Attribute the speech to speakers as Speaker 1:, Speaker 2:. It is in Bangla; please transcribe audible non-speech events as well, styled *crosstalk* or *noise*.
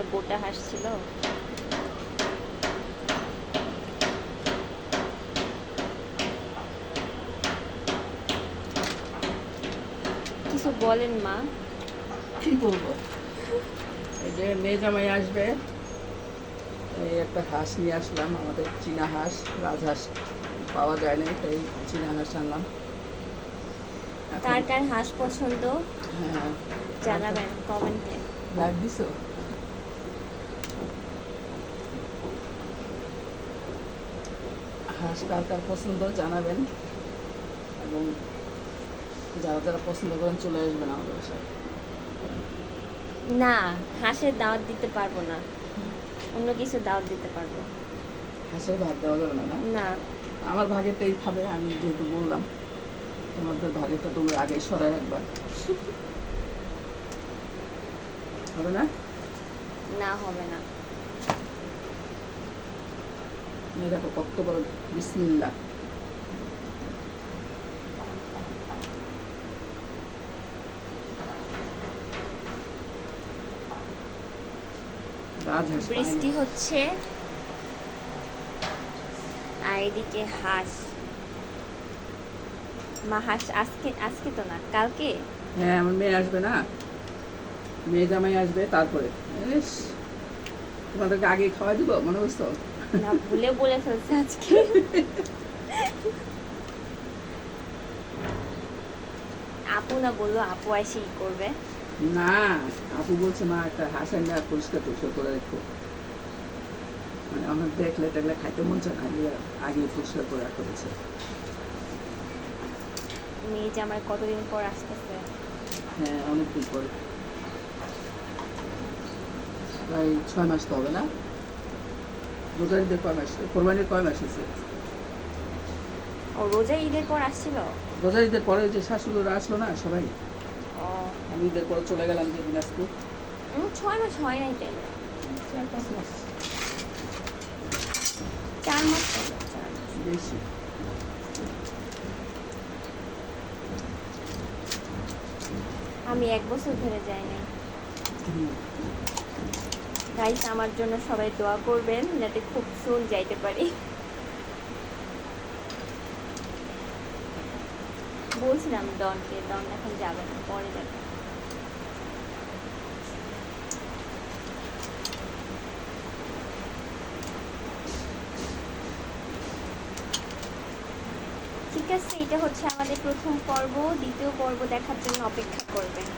Speaker 1: একটা গোটা হাঁস ছিল কিছু বলেন মা।
Speaker 2: কি বলব? এই যে মেয়ে জামাই আসবে। এই একটা হাঁস নিয়ে আসলাম আমাদের চীনা হাঁস রাজহাঁস পাওয়া যায় না তাই চীনা হাঁস আনলাম।
Speaker 1: কার কার হাঁস পছন্দ?
Speaker 2: হ্যাঁ।
Speaker 1: জানাবেন কমেন্টে।
Speaker 2: লাইভ দিছো? হাঁস কার কার পছন্দ জানাবেন এবং যারা যারা পছন্দ করেন চলে আসবেন আমাদের বাসায়।
Speaker 1: না হাঁসের দাওয়াত দিতে পারব না। অন্য কিছু দাওয়াত দিতে পারব।
Speaker 2: হাঁসের ভাত দেওয়া যাবে না না? আমার ভাগেরটাই খাবে আমি যেহেতু বললাম তোমাদের ভাগেরটা তুমি আগে সরাই একবার *laughs* হবে না?
Speaker 1: না হবে না।
Speaker 2: দেখো কত বড় বিসমিল্লা।
Speaker 1: বৃষ্টি হচ্ছে। আর এদিকে হাঁস। মা হাঁস আজকে আজকে তো না কালকে?
Speaker 2: হ্যাঁ আমার মেয়ে আসবে না। মেয়ে জামাই আসবে তারপরে। তোমাদেরকে আগে খাওয়া দিব মনে বুঝতো
Speaker 1: না ভুলে বলে ফেলছে আজকে। আপু না বলল আপু এসে ই করবে।
Speaker 2: না আপু বলছে মা একটা হাঁসের না পরিষ্কার পরিষ্কার করে রেখো। মানে আমার দেখলে টেকলে খাইতে মন চায় আগে আগে পরিষ্কার করে রাখা হয়েছে।
Speaker 1: মেয়ে যে আমার কতদিন পর আসতেছে?
Speaker 2: হ্যাঁ অনেকদিন পরে। প্রায় ছয় মাস তো হবে না? রোজারিদের কয় মাস কোরবানির কয় মাস হয়েছে?
Speaker 1: ও রোজা ঈদের পর আসছিল?
Speaker 2: রোজারিদের পরে যে শাশুড়িরা আসলো না সবাই? আমি ঈদের পরে চলে গেলাম যে দিনাজপুর।
Speaker 1: ছয় মাস হয় নাই তাইলে
Speaker 2: চার পাঁচ মাস।
Speaker 1: চার মাস।
Speaker 2: বেশি।
Speaker 1: আমি এক বছর ধরে যাই নাই। গাইস আমার জন্য সবাই দোয়া করবেন যাতে খুব সুন যাইতে পারি। বলছিলাম ডনকে, ডন এখন যাবে না, পরে যাবে। ঠিক আছে, এটা হচ্ছে আমাদের প্রথম পর্ব, দ্বিতীয় পর্ব দেখার জন্য অপেক্ষা করবেন।